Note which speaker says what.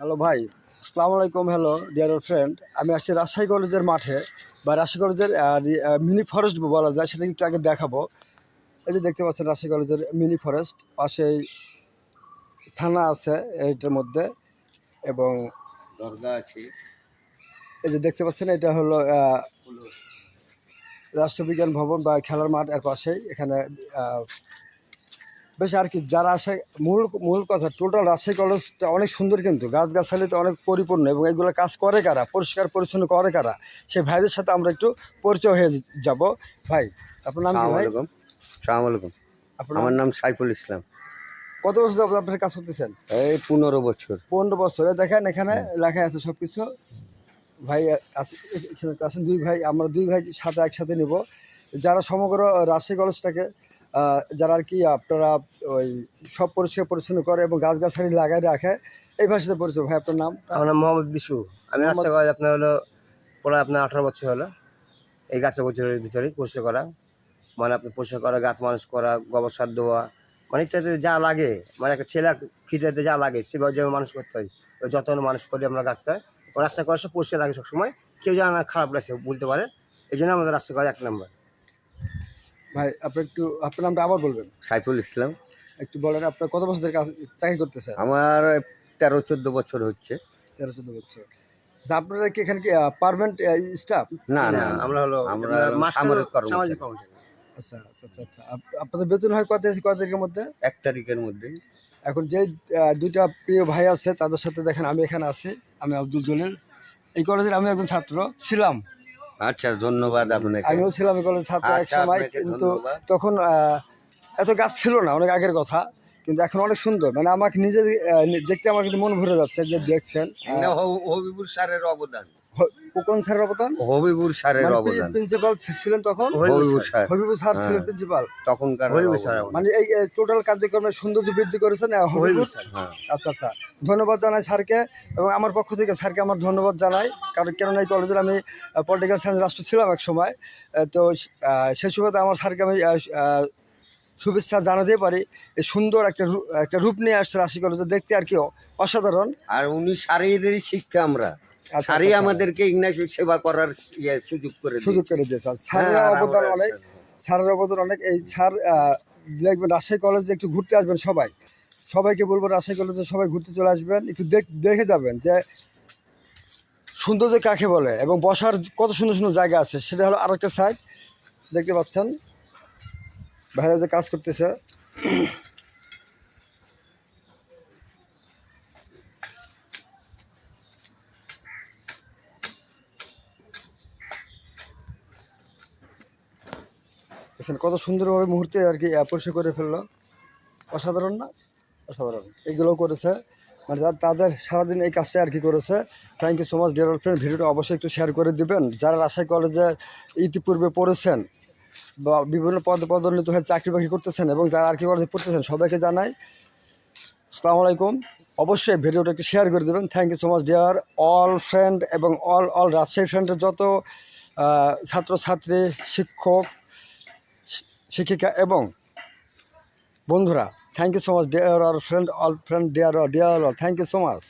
Speaker 1: Hello ভাই আসসালামু আলাইকুম হ্যালো ডিয়ার ফ্রেন্ড আমি আসছি রাজশাহী কলেজের মাঠে। বা রাজশাহী কলেজের মিনি ফরেস্ট বলা যায় সেটা একটু আগে দেখাবো। এই যে দেখতে পাচ্ছেন রাজশাহী কলেজের মিনি ফরেস্ট পাশেই থানা আছে এইটার মধ্যে এবং
Speaker 2: দরগা আছে।
Speaker 1: এই যে দেখতে পাচ্ছেন এটা হলো রাষ্ট্রবিজ্ঞান ভবন বা খেলার মাঠ এর পাশেই এখানে বেশ আর কি যারা আসে মূল মূল কথা টোটাল রাজশাহী কলেজটা অনেক সুন্দর কিন্তু গাছগাছালিতে অনেক পরিপূর্ণ এবং এগুলো কাজ করে কারা পরিষ্কার পরিচ্ছন্ন করে কারা সেই ভাইদের সাথে আমরা একটু পরিচয় হয়ে যাব। ভাই আপনার নাম
Speaker 2: সালামালাইকুম।
Speaker 1: আপনার
Speaker 2: আমার নাম সাইফুল ইসলাম।
Speaker 1: কত বছর যাবত আপনার কাজ করতেছেন?
Speaker 2: এই পনেরো বছর।
Speaker 1: পনেরো বছরে। দেখেন এখানে লেখা আছে সব কিছু ভাই আছেন দুই ভাই আমরা দুই ভাই সাথে একসাথে নিব। যারা সমগ্র রাজশাহী কলেজটাকে যারা আর কি আপনারা ওই সব পরিষ্কার পরিচ্ছন্ন করে এবং গাছগাছালি লাগাই রাখে এই ভাষাতে পরিচয় ভাই আপনার নাম?
Speaker 2: আমার নাম মোহাম্মদ বিশু। আমি রাস্তা কলেজ আপনার হলো পড়া আপনার আঠারো বছর হলো। এই গাছের বছরের ভিতরে পরিষ্কার করা। মানে আপনি পরিষ্কার করা গাছ মানুষ করা গোবর সার দেওয়া মানে ইত্যাদি যা লাগে। মানে একটা ছেলে ফিটাতে যা লাগে সেভাবে যেভাবে মানুষ করতে হয়। যত্ন মানুষ করি আমরা গাছটা রাস্তা করা সব পরিষ্কার লাগে সবসময়। কেউ যেন খারাপ লাগছে বলতে পারে। এই জন্য আমাদের রাস্তা করা এক নম্বর।
Speaker 1: ভাই আপনি একটু আপনার নামটা আবার বলবেন।
Speaker 2: সাইফুল ইসলাম।
Speaker 1: একটু বলেন আপনার কত বছর ধরে চাকরি করতেছেন
Speaker 2: আমার তেরো চোদ্দ বছর হচ্ছে।
Speaker 1: তেরো চোদ্দ বছর। আচ্ছা, আপনারা কি এখানে কি পারমানেন্ট স্টাফ
Speaker 2: না না
Speaker 3: আমরা হলো
Speaker 2: আমরা সামরিক কর্মচারী।
Speaker 1: আচ্ছা আচ্ছা আচ্ছা আচ্ছা। আপ- আপনাদের বেতন হয় কত কত তারিখের মধ্যে?
Speaker 2: এক তারিখের মধ্যে।
Speaker 1: এখন যে দুইটা প্রিয় ভাই আছে তাদের সাথে দেখেন আমি এখানে আছি আমি আব্দুল জলিল। এই কলেজের আমি একজন ছাত্র ছিলাম।
Speaker 2: আচ্ছা ধন্যবাদ আপনাকে।
Speaker 1: আমিও ছিলাম কলেজ ছাত্র এক
Speaker 2: আচ্ছা,
Speaker 1: সময় কিন্তু তখন আহ, এত গাছ ছিল না অনেক আগের কথা কিন্তু এখন অনেক সুন্দর। মানে আমাকে নিজে দেখতে আমার কিন্তু মন ভরে যাচ্ছে যে দেখছেন
Speaker 2: হব- হবিবুর স্যারের অবদান।
Speaker 1: কোন স্যারের অবদান?
Speaker 2: হবিবুর স্যারের অবদান।
Speaker 1: প্রিন্সিপাল ছিলেন তখন?
Speaker 2: হবিবুর স্যার।
Speaker 1: হবিবুর স্যার ছিলেন
Speaker 2: হ্যাঁ।
Speaker 1: প্রিন্সিপাল।
Speaker 2: তখনকার
Speaker 3: হবিবুর স্যার।
Speaker 1: মানে এই টোটাল কার্যক্রমের সৌন্দর্য বৃদ্ধি করেছেন আহ, হবিবুর?
Speaker 2: হ্যাঁ।
Speaker 1: আচ্ছা আচ্ছা। ধন্যবাদ জানাই স্যারকে এবং আমার পক্ষ থেকে স্যারকে আমার ধন্যবাদ জানাই। কারণ কেননা এই কলেজের আমি পলিটিক্যাল সায়েন্স রাষ্ট্র ছিলাম এক সময় তো সেই সুবাদে আমার স্যারকে আমি শুভেচ্ছা জানাতে পারি। এই সুন্দর একটা একটা রূপ নিয়ে আসছে রাশি কলেজে দেখতে আর কি অসাধারণ।
Speaker 2: আর উনি স্যারেরই শিক্ষা আমরা।
Speaker 1: আচ্ছা,
Speaker 2: স্যারই
Speaker 1: আচ্ছা।
Speaker 2: আমাদেরকে ইংরেজি সেবা করার ইয়ে সুযোগ করে
Speaker 1: সুযোগ করে দিয়েছে। আর
Speaker 2: হ্যাঁ,
Speaker 1: স্যারের অবদান অনেক স্যারের অবদান অনেক। এই স্যার দেখবেন রাজশাহী কলেজে একটু ঘুরতে আসবেন সবাই। সবাইকে বলব রাজশাহী কলেজে সবাই ঘুরতে চলে আসবেন। একটু দেখ দেখে যাবেন যে সৌন্দর্য কাকে বলে এবং বসার কত সুন্দর সুন্দর জায়গা আছে। সেটা হলো আরেকটা সাইড দেখতে পাচ্ছেন? বাইরে যে কাজ করতেছে। দেখছেন কত সুন্দরভাবে মুহূর্তে আর কি পরিষ্কার করে ফেলল। অসাধারণ না? অসাধারণ। এগুলো করেছে। মানে তাদের সারাদিন এই কাজটা আর কি করেছে। Thank you so much dear friend ভিডিওটা অবশ্যই একটু শেয়ার করে দিবেন। যারা রাজশাহী কলেজে ইতিপূর্বে পড়েছেন বা বিভিন্ন পদ পদোন্নতি হয়ে চাকরি বাকরি করতেছেন এবং যারা আর কি কলেজে পড়তেছেন, সবাইকে জানাই আসসালামু আলাইকুম। অবশ্যই ভিডিওটা একটু শেয়ার করে দেবেন। Thank you so much dear all friend এবং অল অল রাজশাহী ফ্রেন্ডের যত ছাত্রছাত্রী, শিক্ষক শিক্ষিকা এবং বন্ধুরা thank you so much dear R friend all friend dear dear all thank you so much